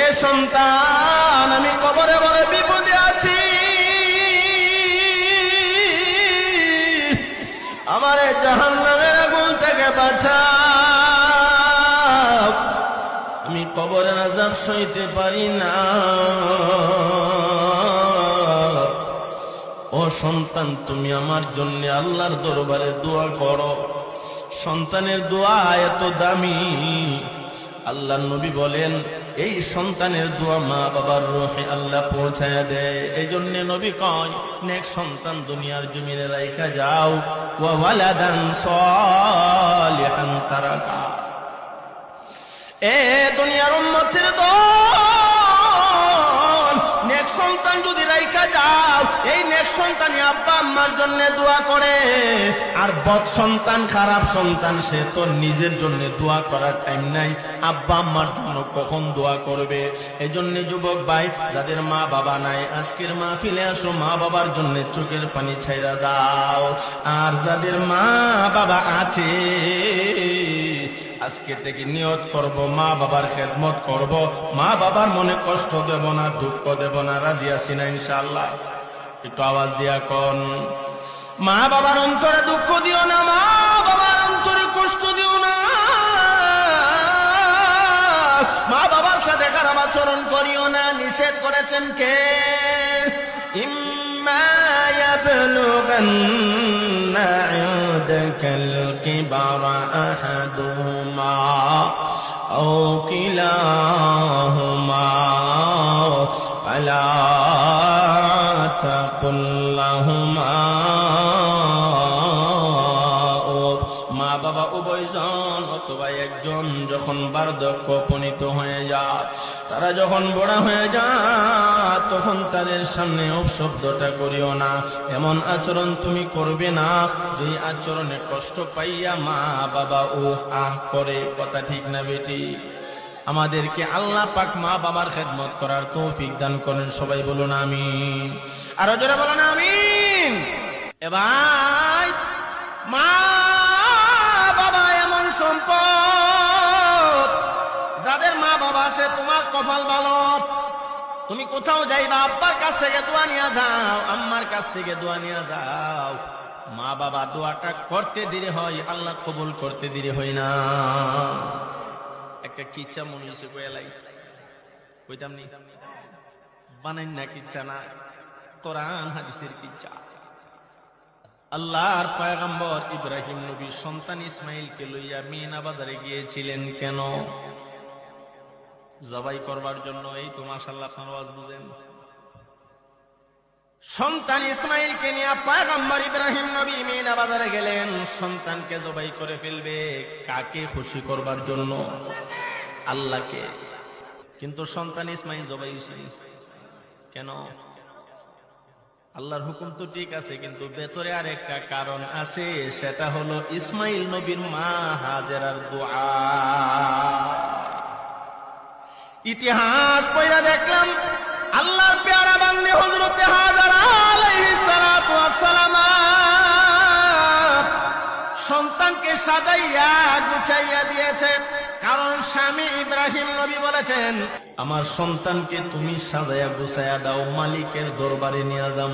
এ সন্তান, আমি কবরে বলে বিপদে আছি। আমার জাহান নামের আগুন থেকে বাঁচা আমি কবরের আজাব সইতে পারি না। ও সন্তান, তুমি আমার জন্য আল্লাহর দরবারে দোয়া করো। সন্তানের দোয়া এত দামি। আল্লাহ নবী বলেন এই সন্তানের দোয়া মা বাবার রোহে আল্লাহ পৌঁছায় দেয় এই জন্য নবী কয়, নেক সন্তান দুনিয়ার জমিনে রাইখা যাও। তারাকা। এ দুনিয়ার উন্মতের দল, নেক সন্তান যদি রাইখা যাও সন্তানই আব্বা আম্মার জন্য দোয়া করে। আর বদ সন্তান, খারাপ সন্তান, সে তো নিজের জন্য দোয়া করার টাইম নাই। আব্বা আম্মার জন্য কখন দোয়া করবে? এই জন্য যুবক ভাই, যাদের মা বাবা নাই, আজকের মা ফিলে আসো, মা বাবার জন্য চোখের পানি ছাইরা দাও। আর যাদের মা বাবা আছে, আজকে থেকে নিয়ত করব, মা বাবার খেদমত করব। মা বাবার মনে কষ্ট দেব না, দুঃখ দেব না, রাজি আছি না, ইনশাআল্লাহ। একটু আওয়াজ দিয়া কন মা বাবার অন্তরে দুঃখ দিও না মা বাবার অন্তরে কষ্ট দিও না মা বাবার সাথে খারাপ আচরণ করিও না নিষেধ করেছেন কে ইম্মা يبلغن عندك الكبر أحدهما أو كلاهما বার্ধক্য উপনীত হয়ে যায় তারা যখন বড় হয়ে যায় তখন তাদের সামনে শব্দটা করিও না। এমন আচরণ তুমি করবে না। যে আচরণে কষ্ট পাইয়া মা বাবা ও আহ করে, কথা ঠিক না বেটি? আমাদেরকে আল্লাহ পাক মা বাবার খেদমত করার তৌফিক দান করেন, সবাই বলুন আমি আরও জোরে বলুন আমিন। এবার মা বাবা আছে, তোমার কপাল ভালো। তুমি কোথাও যাইবা, আব্বার কাছ থেকে দোয়া নিয়ে যাও, আম্মার কাছ থেকে দোয়া নিয়ে যাও। মা বাবা দোয়াটা করতে দেরি হয়, আল্লাহ কবুল করতে দেরি হয় না। একটা কিচ্ছা মনে হচ্ছে কয়ালাই কইতাম নি বানাই না কিচ্ছা না, কোরআন হাদিসের কিচ্ছা। আল্লাহর পয়গম্বর ইব্রাহিম নবী সন্তান ইসমাইলকে লইয়া মিনা বাজারে গিয়েছিলেন কেন? জবাই করবার জন্য এই তো মাশাল্লাহ আপনার আওয়াজ বুঝেন। সন্তান ইসমাইলকে নিয়ে পয়গম্বর ইব্রাহিম নবী মিনা বাজারে গেলেন। সন্তানকে জবাই করে ফেলবে, কাকে খুশি করবার জন্য? আল্লাহকে। কিন্তু সন্তান ইসমাইল জবাই। কেন? আল্লাহর হুকুম তো ঠিক আছে, কিন্তু ভেতরে আর একটা কারণ আছে, সেটা হলো ইসমাইল নবীর মা হাজেরার দোয়া। ইতিহাস পয়লা দেখলাম, আল্লাহর পেয়ারা বান্দে হজরতে হাজার সন্তানকে সাজাইয়া, গুছাইয়া দিয়েছে। কারণ স্বামী ইব্রাহিম নবী বলেছেন, আমার সন্তানকে তুমি সাজাইয়া, গুছাইয়া দাও, মালিকের দরবারে নিয়ে যাও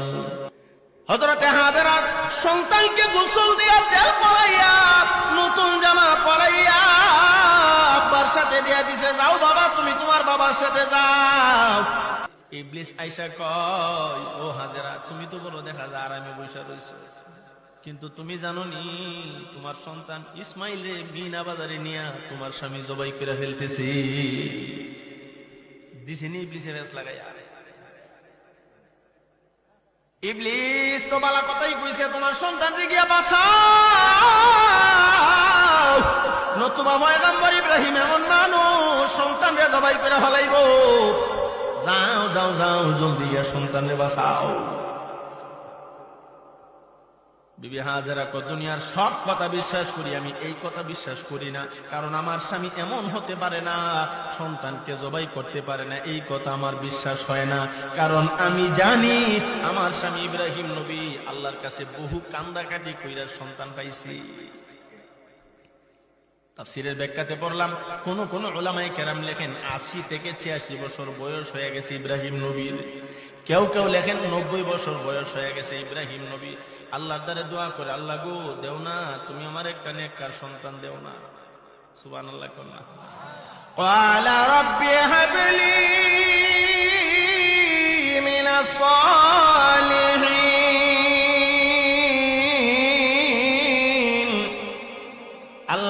হজরতে হাজারা সন্তানকে গোসল দিয়া তেল পড়াইয়া, নতুন জামা পরাইয়া আব্বার সাথে দিয়া দিতে যাও বাবা, তুমি তোমার বাবার সাথে যাও। ইবলিস আইসা কয়, ও তুমি তো বলো দেখা আরামে বৈশা রইছো। কিন্তু তুমি জানো নি তোমার সন্তান ইসমাইল রে মিনা বাজারে নিয়া তোমার স্বামী জবাই করে ফেলতেছি। ইবলিসের ফেস লাগাইয়া। ইবলিস তো বালা কথাই কইছে, তোমার সন্তান গিয়া বাঁচাও। নতুবা পয়গম্বর ইব্রাহিম এমন মানুষ, সন্তান রে জবাই করে ফেলাইব। যাও যাও যাও, জলদি সন্তান রে বাঁচাও। বিবি হাজারা কো দুনিয়ার সব কথা বিশ্বাস করি, আমি এই কথা বিশ্বাস করি না, কারণ আমার স্বামী এমন হতে পারে না, সন্তানকে জবাই করতে পারে না, এই কথা আমার বিশ্বাস হয় না। কারণ আমি জানি, আমার স্বামী ইব্রাহিম নবী আল্লাহর কাছে বহু কান্দাকাটি কইরার সন্তান পাইছি। তাফসিরের ব্যাখ্যাতে পড়লাম কোন কোন ওলামাই কেরাম লেখেন আশি থেকে ছিয়াশি বছর বয়স হয়ে গেছে ইব্রাহিম নবীর কেউ কেউ লেখেন নব্বই বছর বয়স হয়ে গেছে ইব্রাহিম নবী আল্লাহ দ্বারে দোয়া করে আল্লাহ গো দেও না তুমি আমার একটা নেককার সন্তান দেও না সুবান আল্লাহ কন্যা قال رب هب لي من الصالحين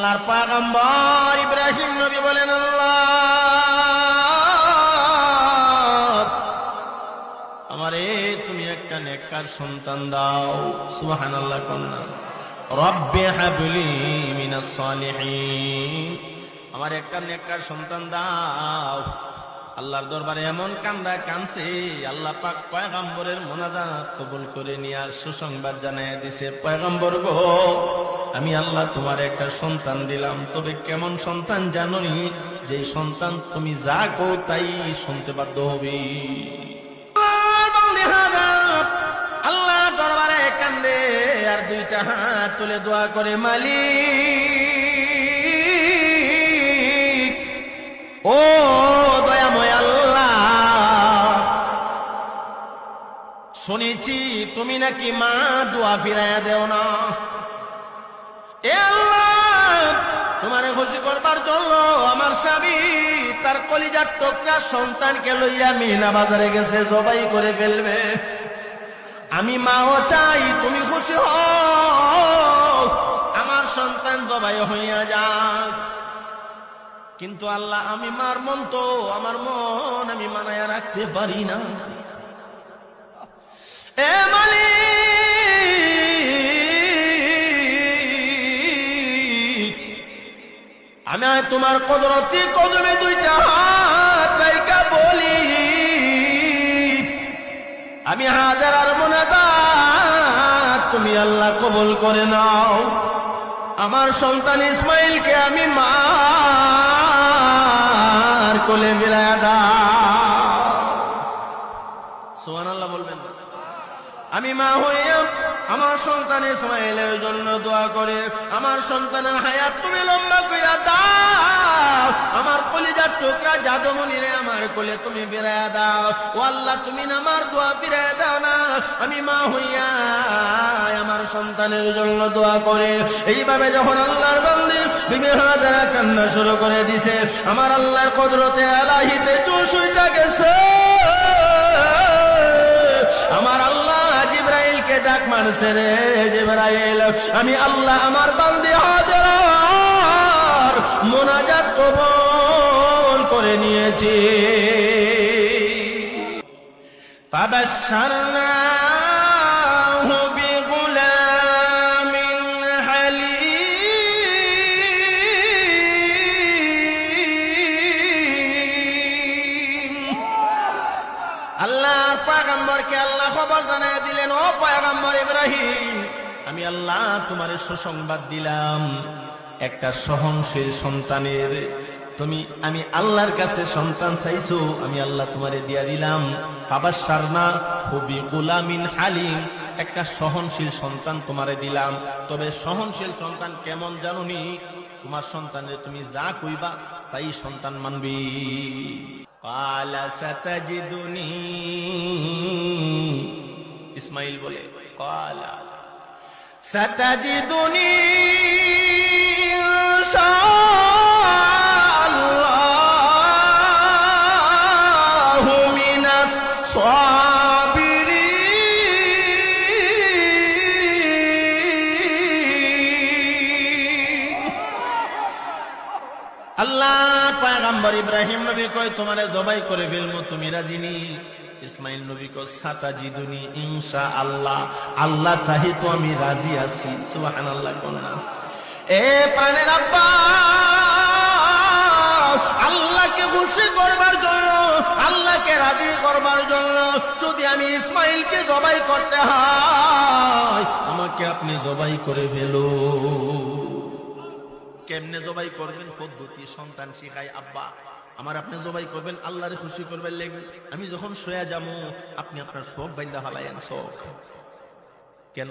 আল্লাহর পাগম্বর ইব্রাহিম নবী বলেন, আল্লাহ, আমারে তুমি একটা নেককার সন্তান দাও। সুবহানাল্লাহ কন্যা রব্বে হাবলি মিনাস সালিহিন। আমার একটা নেককার সন্তান দাও। আল্লাহর দরবারে এমন কান্দা কানছে আল্লাহ পাক পয়গম্বরের মোনাজাত কবুল করে নিয়ার সুসংবাদ জানায় দিছে, পয়গম্বর গো আমি আল্লাহ তোমার একটা সন্তান দিলাম। তবে কেমন সন্তান জানোনি যে সন্তান তুমি যা কো তাই শুনতে বাধ্য হবে। আল্লাহ দরবারে কান্দে, আর দুইটা হাত তুলে দোয়া করে, মালিক। ও দয়াময় আল্লাহ, শুনেছি তুমি নাকি মা, দোয়া ফিরাইয়া দেও না। তোমারে খুশি করবার জন্য আমার স্বামী তার কলিজার টুকরা সন্তানকে লইয়া মিনা বাজারে গেছে, জবাই করে ফেলবে। আমি মাও চাই, তুমি খুশি আমার সন্তান জবাই হইয়া যাক। কিন্তু আল্লাহ, আমি মার মন তো, আমার মন আমি মানায়া রাখতে পারি না। এ মালিক আমি তোমার কদরতি কদমে দুইটা বলি। আমি হাজার আর তুমি আল্লাহ কবুল করে নাও। আমার সন্তান ইসমাইলকে আমি মার কোলে সুবহানাল্লাহ বলবেন। আমি মা হইয়া আমার সন্তান ইসমাইলের জন্য দোয়া করে, আমার সন্তানের হায়াত তুমি লম্বা কোলে তুমি ফিরাইয়া দাও। ও আল্লাহ, তুমি না আমার দোয়া ফিরাইয়া দাও না। আমি মা হইয়া আমার সন্তানের জন্য দোয়া করে। এইভাবে যখন আল্লাহর বান্দি বিবে হাজারা কান্না শুরু করে দিছে, আমার আল্লাহর কদরতে আলাহিতে চুষুইটা গেছে। আমার আল্লাহ জিব্রাইলকে ডাক মারছে রে জিব্রাইল। আমি আল্লাহ আমার বান্দি হাজার মোনাজাত কবুল করে নিয়েছি فبشرناه بغلام حليم আল্লাহর পয়গম্বরকে আল্লাহ খবর জানায় দিলেন ও পয়গম্বর ইব্রাহিম আমি আল্লাহ তোমার সুসংবাদ দিলাম একটা সহনশীল সন্তানের তুমি, আমি আল্লাহর কাছে সন্তান চাইছো, আমি আল্লাহ তোমারে দিয়া দিলাম। বাবার শর্মা, হবি গোলামিন হালিম, একটা সহনশীল সন্তান তোমারে দিলাম। তবে সহনশীল সন্তান কেমন জানুনি? তোমার সন্তানের তুমি যা কইবা, তাই সন্তান মানবি। ইসমাইল বলে, কালা সতাজিদুনি সব আল্লাহ পয়গম্বর ইব্রাহিম নবী কয়, তোমারে জবাই করে ফেলব, তুমি ইসমাইল নবী কয়, সাতা জিদুনি ইনশা আল্লাহ আল্লাহ চাহি তো আমি রাজি আছি। সুবহানাল্লাহ কন্যা এ প্রাণের আব্বা, আল্লাহকে খুশি করবার জন্য, আল্লাহকে রাজি করবার জন্য যদি আমি ইসমাইলকে জবাই করতে হয়, আমাকে আপনি জবাই করে ফেলো কেমনে জবাই করবেন? পদ্ধতি সন্তান শিখায়? আব্বা, আমার আপনি জবাই করবেন, আল্লাহরে খুশি করবেন লেগে আমি যখন শোয়া যাব, আপনি আপনার চোখ বাইন্দা হালাইন চোখ কেন?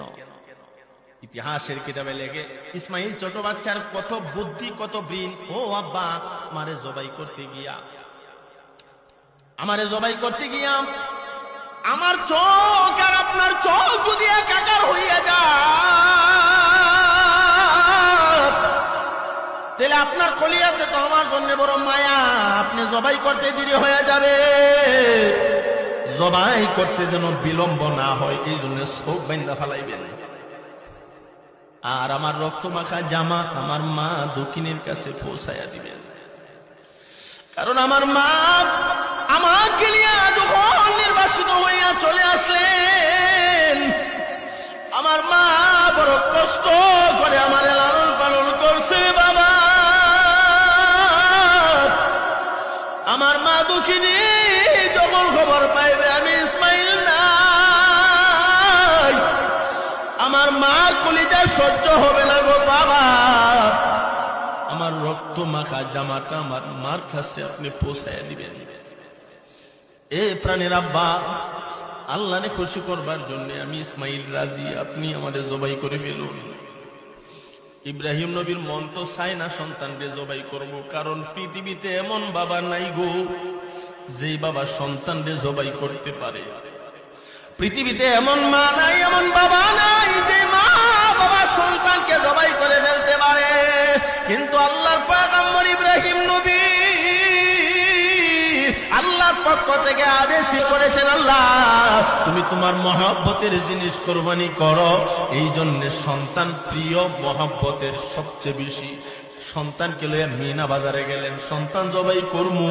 ইতিহাসের কিতাবে লেগে ইসমাইল ছোট বাচ্চার কত বুদ্ধি, কত ব্রিন ও আব্বা, আমারে জবাই করতে গিয়া। আমারে জবাই করতে গিয়া, আমার চোখ আর আপনার চোখ যদি একাকার হইয়া যায় তাহলে আপনার কলিয়াতে তো আমার জন্য বড় মায়া। আপনি জবাই করতে দেরি হয়ে যাবে। জবাই করতে যেন বিলম্ব না হয়, এই জন্য চোখ বাইন্দা ফালাইবেন আর আমার রক্ত মাখা জামা আমার মা দক্ষিণের কাছে পৌঁছাইয়া দিবেন কারণ আমার মা আমাকে যখন নির্বাসিত হইয়া চলে আসলেন, আমার মা বড় কষ্ট করে আমার লালন পালন করছে বাবা আমার মা দুঃখিনী, যখন খবর পাইবে আমি ইসমাইল নাই। আমার মার কলিজা সহ্য হবে না গো বাবা। আমার রক্ত মাখা জামাটা আমার মার কাছে আপনি পৌঁছাইয়া দিবেন। এ প্রাণের আব্বা আল্লাহরে খুশি করবার জন্য আমি ইসমাইল রাজি, আপনি আমাদের জবাই করে ফেলুন। ইব্রাহিম নবীর মন তো চায় না সন্তানকে জবাই করব, কারণ পৃথিবীতে এমন বাবা নাই গো, যেই বাবা সন্তানকে জবাই করতে পারে। পৃথিবীতে এমন মা নাই, এমন বাবা নাই, যে মা বাবা সন্তানকে জবাই করে ফেলতে পারে। কিন্তু আল্লাহর পয়গম্বর ইব্রাহিম নবী পক্ষ থেকে আদেশ করেছেন আল্লাহ, তুমি তোমার মহাব্বতের জিনিস কোরবানি করো। এই জন্য সন্তান প্রিয় মহাব্বতের সবচেয়ে বেশি। সন্তানকে লইয়া মিনা বাজারে গেলেন, সন্তান জবাই করমু,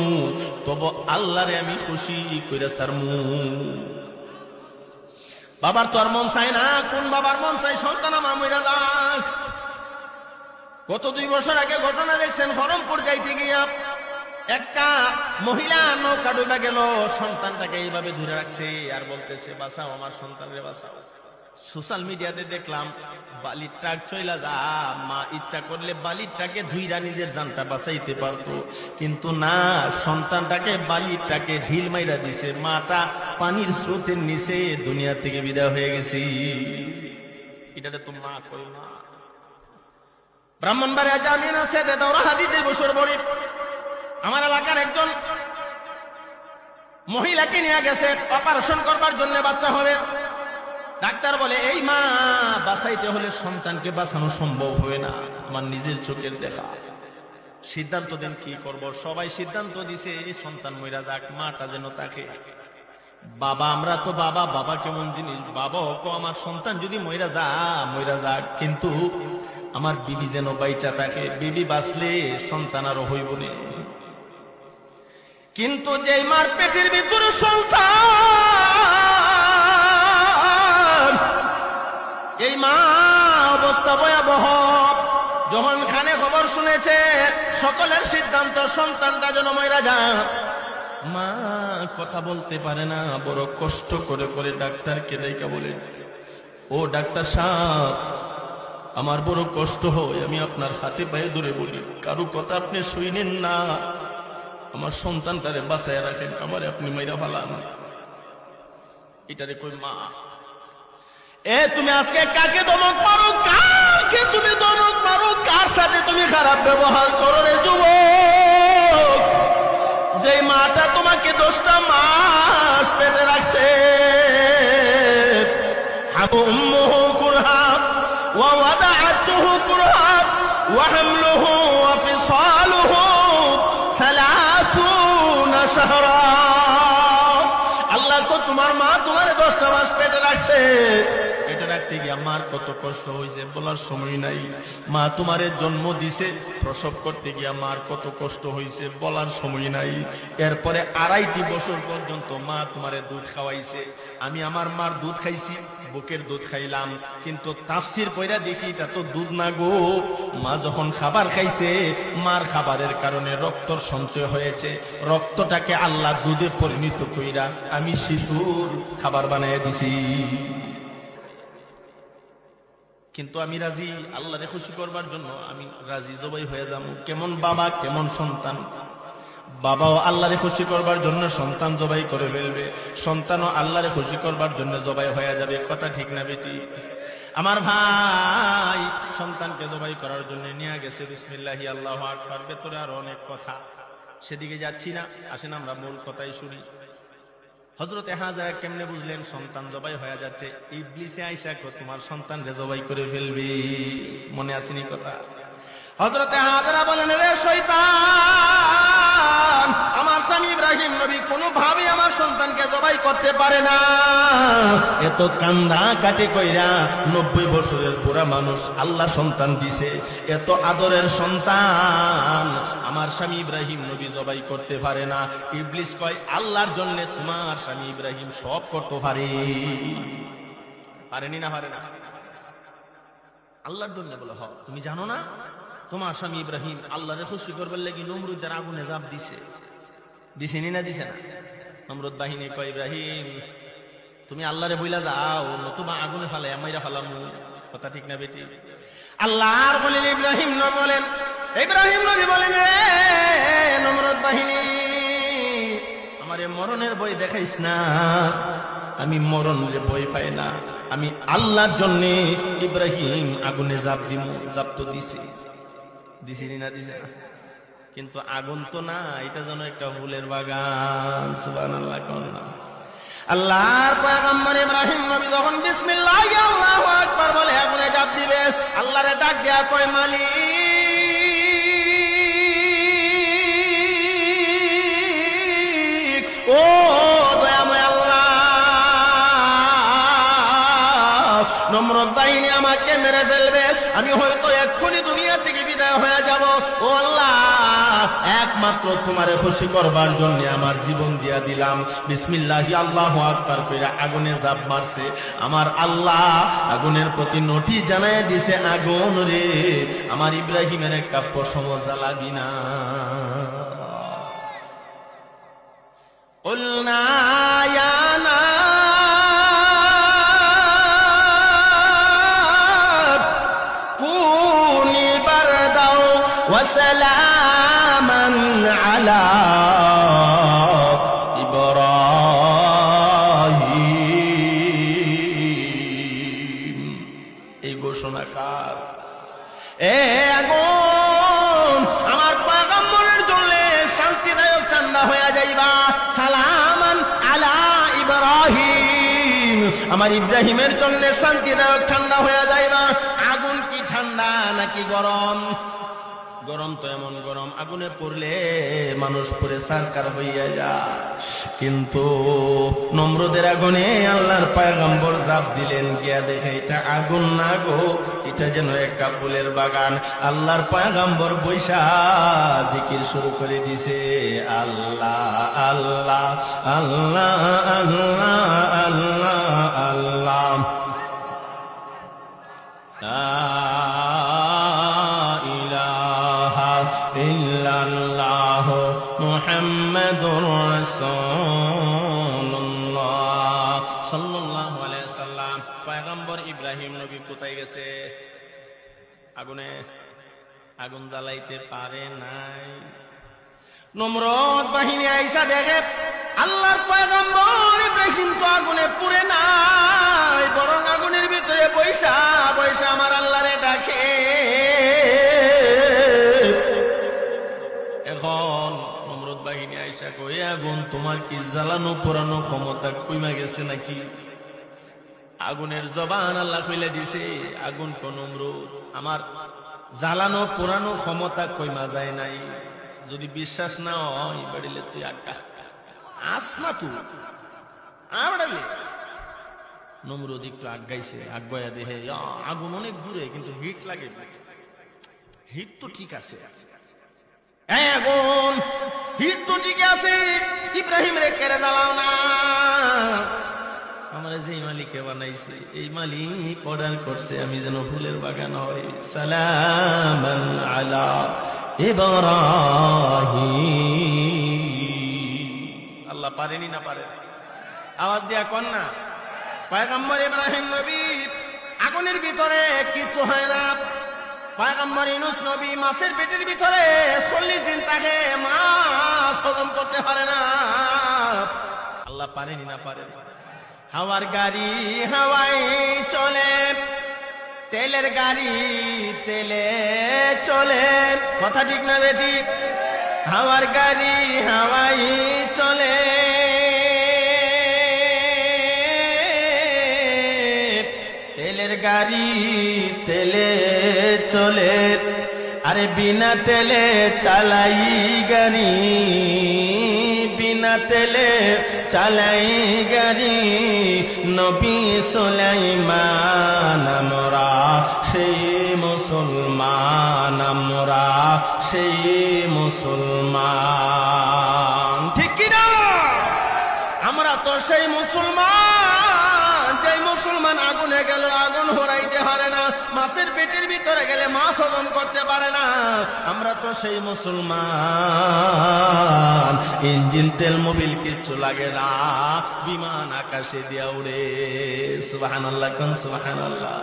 তবে আল্লাহরে আমি খুশি কইরা সারমু বাবার তো আর মন চাই না, কোন বাবার মন চাই সন্তান আমার মইরা যাক। গত দুই বছর আগে ঘটনা দেখছেন হরমপুর যাইতে গিয়া একটা মহিলা নৌকা ডুবে গেল, সন্তানটাকে এইভাবে ধরে রাখছে আর বলতেছে বাসাও আমার সন্তানরে বাঁচাও। সোশ্যাল মিডিয়াতে দেখলাম, বালির ট্রাক চইলা যা, মা ইচ্ছা করলে বালির ট্রাকে ধুইরা নিজের জানটা বাঁচাইতে পারতো। কিন্তু না, সন্তানটাকে বালির ট্রাকে ঢিল মাইরা দিছে। মাটা পানির স্রোতের নিচে দুনিয়া থেকে বিদায় হয়ে গেছি। এটাতে তো মা কই মা ব্রাহ্মণবাড়িয়া জামিন আছে দেওয়া হাদিজে বছর বড়ি আমার এলাকার একজন মহিলাকে নিয়ে গেছে অপারেশন করবার জন্য বাচ্চা হবে। ডাক্তার বলে, এই মা, বাঁচাইতে হলে সন্তানকে বাঁচানো সম্ভব হবে না। আমার নিজের চোখের দেখা। সিদ্ধান্ত দেন কি করব? সবাই সিদ্ধান্ত দিছে, এই সন্তান মইরা যাক, মাটা যেন তাকে। বাবা, আমরা তো বাবা বাবা কেমন জিনিস? বাবা হোক আমার সন্তান যদি মইরা যা, মইরা যাক। কিন্তু আমার বিবি যেন বাইচা থাকে। বিবি বাঁচলে সন্তান আরও হইব না। কিন্তু যেই মার পেটের ভিতরে সন্তান, এই মা অবস্থা ভয়াবহ। যখন খানে খবর শুনেছে, সকলের সিদ্ধান্ত, সন্তানটা যেন ময়রা যা মা কথা বলতে পারে না, বড় কষ্ট করে করে ডাক্তারকে দেখা বলে, ও ডাক্তার সাহেব, আমার বড় কষ্ট হয়, আমি আপনার হাতে পায়ে ধরে বলি, কারও কথা আপনি শুইনেন না। আমার সন্তানটারে বাঁচায় রাখেন, আমার আপনি মাইরা ফালান। এটারে কই মা, এ, তুমি আজকে কাকে দমক পারো কাকে তুমি দমক পারো কার সাথে তুমি খারাপ ব্যবহার করো রে যুব যে মাটা তোমাকে দশটা মাস পেতে রাখছে হাবু উম্মুহু কুরহা, ওয়া ওয়াদাআতুহু কুরহা, ওয়া হামলু তোমার মা তোমার দশটা মাস পেটে রাখছে। রাখতে গিয়ে আমার কত কষ্ট হয়েছে, বলার সময় নাই। মা তোমারে জন্ম দিছে, প্রসব করতে গিয়ে মার কত কষ্ট হয়েছে, বলার সময় নাই। এরপরে আড়াইটি বছর পর্যন্ত মা তোমারে দুধ খাওয়াইছে। আমি আমার মার দুধ খাইছি, বুকের দুধ খাইলাম, কিন্তু তাফসির কইরা দেখি এটা তো দুধ না গো। মা যখন খাবার খাইছে, মার খাবারের কারণে রক্তর সঞ্চয় হয়েছে। রক্তটাকে আল্লাহ দুধে পরিণত কইরা আমি শিশুর খাবার বানাইয়া দিছি। কিন্তু আমি রাজি, আল্লাহরে খুশি করবার জন্য আমি রাজি জবাই হয়ে যাব। কেমন বাবা, কেমন সন্তান? বাবাও আল্লাহরে খুশি করবার জন্য সন্তান জবাই করে ফেলবে। সন্তানও আল্লাহরে খুশি করবার জন্য জবাই হয়ে যাবে। কথা ঠিক না বেটি? আমার ভাই সন্তানকে জবাই করার জন্য নিয়ে গেছে। বিসমিল্লাহি, আল্লাহ আকবার। ভেতরে আর অনেক কথা। সেদিকে যাচ্ছি না। আসেন আমরা মূল কথাই শুনি। হজরতে হাজারা কেমনে বুঝলেন? সন্তান জবাই হয়ে যাচ্ছে। ইবলিসে আইসা তোমার সন্তান রে জবাই করে ফেলবি। মনে আসেনি কথা? হজরতে হাজারা বলেন, রে শয়তান আমার স্বামী ইব্রাহিম নবী কোনোভাবে আমার সন্তানকে জবাই করতে পারে না। এত কান্দা কাটে কইরা নব্বই বছরের বুড়া মানুষ আল্লাহ সন্তান দিছে, এত আদরের সন্তান আমার স্বামী ইব্রাহিম নবী জবাই করতে পারে না। ইবলিস কয়, আল্লাহর জন্য তোমার স্বামী ইব্রাহিম সব করতে পারে। পারেনি না, পারে না? আল্লাহর জন্য বলে, হ, তুমি জানো না? তোমার স্বামী ইব্রাহিম আল্লাহরে খুশি করবার লাগি নমরুদের আগুনে জাপ দিছে। দিছে না দিছে না? নমরুদ বাহিনী কয়, ইব্রাহিম, তুমি আল্লাহরে বইলা যাও, নতুবা আগুনে ফালে আমাইরা ফালামু। কথা ঠিক না বেটি? আল্লাহর বলেন ইব্রাহিম ন বলেন, ইব্রাহিম নবী বলেন নমরুদ বাহিনী, আমারে মরণের বই দেখাইস না। আমি মরণ রে বই পাই না। আমি আল্লাহর জন্য ইব্রাহিম আগুনে জাপ দিম। জাপ তো দিছে। দিছিনি না দিছে? কিন্তু আগুন তো না, এটা যেন একটা ফুলের বাগান, সুবহানাল্লাহ কোন না। আল্লাহর পয়গম্বর ইব্রাহিম নবী যখন আল্লাহু আকবার বলে ডাক আল্লাহ নম্রত বাহিনী আমাকে মেরে ফেলবে। আমি হয়তো এক্ষুনি দুনিয়া থেকে বিদায় হয়ে যাব ও আল্লাহ একমাত্র তোমারে খুশি করবার জন্য আমার জীবন দিয়া দিলাম বিসমিল্লাহি আল্লাহ আকবার কইরা আগুনে জাপ মারছে আমার আল্লাহ আগুনের প্রতি নোটিশ জানায় দিছে আগুন রে আমার ইব্রাহিমের একটা পশম জ্বালাবি না قلنا وسلاما على إبراهيم এই ঘোষণাকার এ আগুন আমার পয়গম্বরের জন্য শান্তিদায়ক ঠান্ডা হয়ে যাইবা সালামান আলা ইব্রাহিম আমার ইব্রাহিমের জন্য শান্তিদায়ক ঠান্ডা হয়ে যাইবা আগুন কি ঠান্ডা নাকি গরম গরম তো এমন গরম, আগুনে পড়লে মানুষ পরে সারকার হইয়া যায়। কিন্তু নম্রদের আগুনে আল্লাহর পায়গাম্বর জাপ দিলেন, গিয়া দেখে এটা আগুন না গো, এটা যেন একটা ফুলের বাগান। আল্লাহর পায়গাম্বর বৈশা জিকির শুরু করে দিছে, আল্লাহ আল্লাহ আল্লাহ আল্লাহ আল্লাহ আল্লাহ। محمد رسول الله صلى الله عليه وسلم পয়গম্বর ইব্রাহিম নবী কোথায় গেছে আগুনে আগুন জ্বালাইতে পারে নাই নমরদ বাহিনী আইসা দেখে আল্লাহর পয়গম্বর ইব্রাহিম তো আগুনে পুড়ে নাই বরং আগুনের ভিতরে বৈশা বৈশা আমার আল্লাহরে ডাকে বাহিনী আইসা কই আগুন তোমার কি জ্বালানো পোড়ানো ক্ষমতা কইমা গেছে নাকি? আগুনের জবান আল্লাহ কইলে দিছে, আগুন কোন আমার জ্বালানো পোড়ানো ক্ষমতা কইমা যায় নাই। যদি বিশ্বাস না হয়, বাড়িলে তুই আজ্ঞা আসমা তুই। আমরালে নমরুদ একটু আগাইছে আগাইয়া দেহে আগুন অনেক দূরে, কিন্তু হিট লাগে হিট তো ঠিক আছে। হ্যাঁ আগুন হিট তো ঠিক আছে, ইব্রাহিম রে কেড়ে জ্বালাও না। আমার যে মালিকে বানাইছে, এই মালিক অর্ডার করছে, আমি যেন ফুলের বাগান হয় সালাম আলা ইব্রাহিম। আল্লাহ পারেনি না পারে? আওয়াজ দিয়া কন না। পয়গম্বর ইব্রাহিম নবী, আগুনের ভিতরে কিছু হয় না। পয়গম্বর ইনুস মাছের পেটের ভিতরে চল্লিশ দিন তাকে মাছ হজম করতে পারে না। আল্লাহ পারেনি না পারে। হাওয়ার গাড়ি হাওয়াই চলে, তেলের গাড়ি তেলে চলে। কথা ঠিক না বেটি হাওয়ার গাড়ি হাওয়াই চলে। তেলের গাড়ি, তেলে চলে। আরে বিনা তেলে চালাই গাড়ি, বিনা তেলে চালাই গাড়ি। নবী সুলাইমান, আমরা সেই মুসলমান, আমরা সেই মুসলমান। ঠিক কিনা? আমরা তো সেই মুসলমান। মুসলমান আগুনে গেল, আগুন হরাইতে পারে না। মাছের পেটের ভিতরে গেলে মাছ হজম করতে পারে না। আমরা তো সেই মুসলমান। ইঞ্জিন, তেল, মোবিল কিচ্ছু লাগে না। বিমান আকাশে দিয়া উড়ে। সুবাহান আল্লাহ কোন সুবাহান আল্লাহ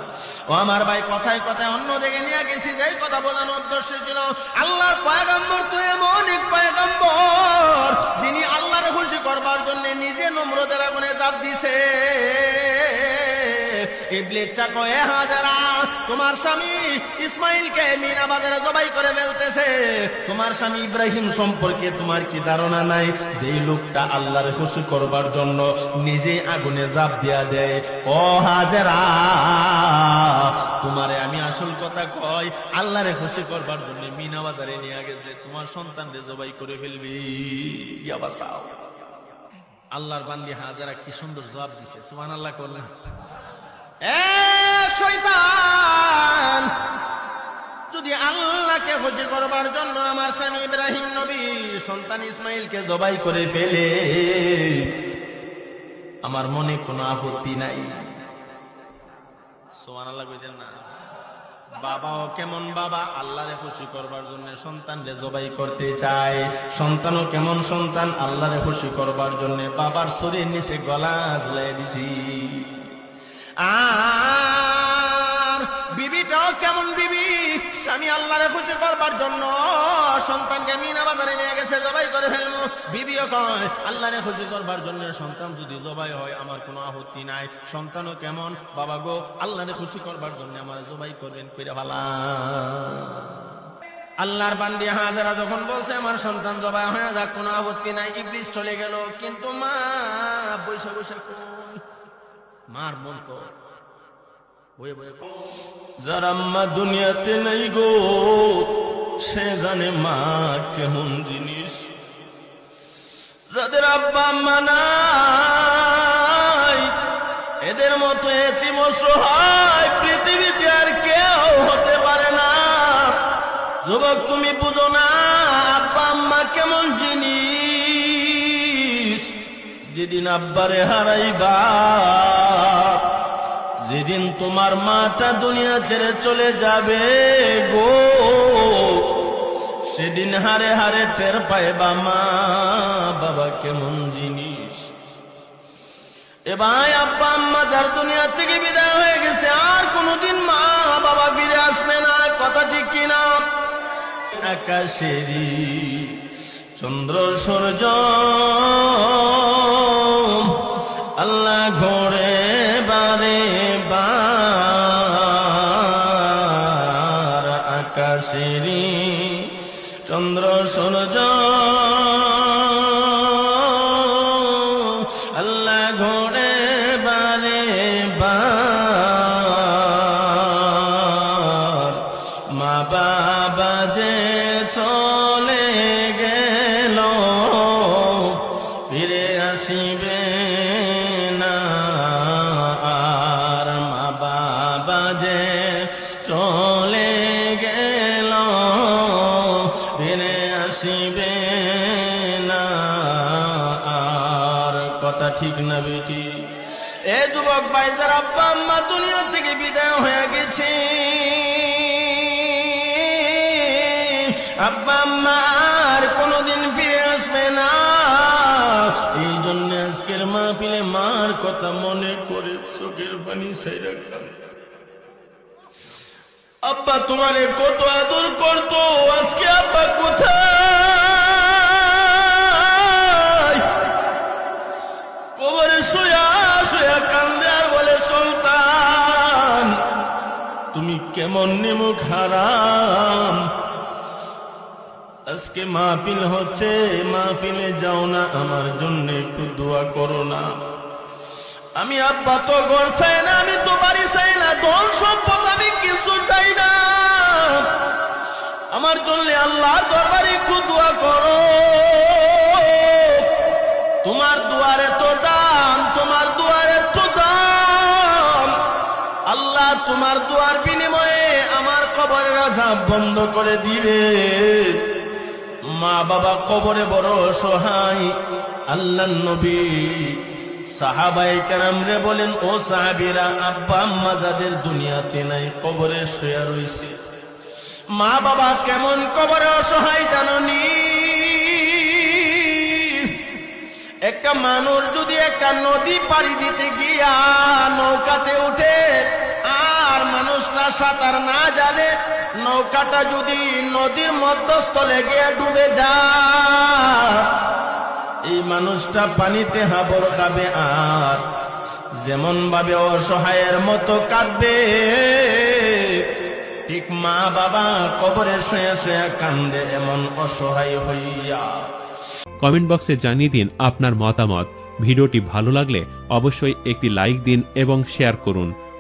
ও আমার ভাই, কথায় কথায় অন্য দিকে নিয়ে গেছি, যেই কথা বোঝানোর উদ্দেশ্য ছিল। আল্লাহর পয়গম্বর তো এমন এক পয়গম্বর, যিনি আল্লাহর খুশি করবার জন্য নিজে নম্রদের আগুনে জাপ দিছে। ইবলিস চাকো হাজারা, তোমার স্বামী ইসমাইলকে মিনা বাজারে জবাই করে ফেলতেছে। তোমার স্বামী ইব্রাহিম সম্পর্কে তোমার কি ধারণা নাই? যেই লোকটা আল্লাহর খুশি করবার জন্য নিজে আগুনে জাপ দিয়া দেয়। ও হাজারা, তোমারে আমি আসল কথা কয় আল্লাহরে খুশি করবার জন্য মিনা বাজারে নিয়ে গেছে। তোমার সন্তানদের জবাই করে ফেলবি। আল্লাহর বান্দি হাজারা কি সুন্দর জবাব দিছে। সুবহান আল্লাহ করলেন শয়তান, যদি আল্লাহকে খুশি করবার জন্য আমার স্বামী ইব্রাহিম নবী, সন্তান ইসমাইলকে জবাই করে ফেলে, আমার মনে কোনো আপত্তি নাই। সোমান আল্লাহ বাবাও কেমন বাবা, আল্লাহরে খুশি করবার জন্য সন্তানরে জবাই করতে চায়। সন্তানও কেমন সন্তান, আল্লাহরে খুশি করবার জন্য বাবার শরীর নিচে গলা দিছি। আর বিবিটাও কেমন বিবি? স্বামী আল্লাহরে করবার জন্য সন্তানকে মিনা বাজারে নিয়ে গেছে, জবাই করে ফেলব। বিবিও কয়, আল্লাহরে খুশি করবার জন্য সন্তান যদি জবাই হয়, আমার কোনো নাই। সন্তানও কেমন? বাবা গো, আল্লাহরে খুশি করবার জন্য আমার জবাই করবেন ভালা। আল্লাহর বান্দি হাজারা যখন বলছে, আমার সন্তান জবাই হয়ে যাক, কোনো আপত্তি নাই। ইবলিস চলে গেল। কিন্তু মা বৈশা বৈশা কোন মার মন তো। দুনিয়াতে নেই গো, সে জানে মা কেমন জিনিস। যাদের আব্বা আম্মা নাই, এদের মতো এতিম সহায় পৃথিবীতে আর কেউ হতে পারে না। যুবক, তুমি বুঝো যেদিন আব্বারে হারাইবা, যেদিন তোমার মাটা দুনিয়া ছেড়ে চলে যাবে গো, সেদিন হারে হারে টের পাইবা মা, বাবা কেমন জিনিস। এ ভাই আব্বা আম্মা যার দুনিয়া থেকে বিদায় হয়ে গেছে, আর কোনোদিন মা বাবা ফিরে আসবে না, কথা ঠিক কিনা? আকাশেরি চন্দ্র সূর্য আল্লাহ ঘোড়ে বারে। গেছে আব্বা আর কোনোদিন ফিরে আসবে না। এই জন্য আজকের মাহফিলে মার কথা মনে করে চোখের পানি কান আব্বা তোমারে কত আদর করতো, আজকে আব্বা কোথায়? কেমন নিমুখ হারাম। আজকে মাহফিল হচ্ছে, মাহফিলে যাও না, আমার জন্য একটু দোয়া করো না। আমি আব্বা তো ঘর চাই না, আমি তো বাড়ি চাই না, ধন সম্পদ আমি কিছু চাই না। আমার জন্য আল্লাহ দরবারে একটু দোয়া করো। তোমার দুয়ারে তো দাম, তোমার দুয়ারে তো দাম। আল্লাহ তোমার দুয়ার বিনিময়ে কবরের আজাব বন্ধ করে দিবে মা বাবা কবরে বড় সহায় আল্লাহ নবী সাহাবাই কেরামরে বলেন, ও সাহাবিরা, আব্বা আম্মা যাদের দুনিয়াতে নাই, কবরে শুয়ে রয়েছে মা বাবা কেমন কবরে অসহায় জাননি? একটা মানুষ যদি একটা নদী পাড়ি দিতে গিয়া নৌকাতে উঠে মানুষটা সাঁতার না জানে, নৌকাটা যদি নদীর মধ্যস্থলে গিয়ে ডুবে যায়। এই মানুষটা পানিতে হাবর খাবে আর যেমন ভাবে অসহায়ের মতো কাঁদবে, ঠিক মা বাবা কবরে শুয়ে শুয়ে কান্দে এমন অসহায় হইয়া। কমেন্ট বক্সে জানিয়ে দিন আপনার মতামত। ভিডিওটি ভালো লাগলে অবশ্যই একটি লাইক দিন এবং শেয়ার করুন।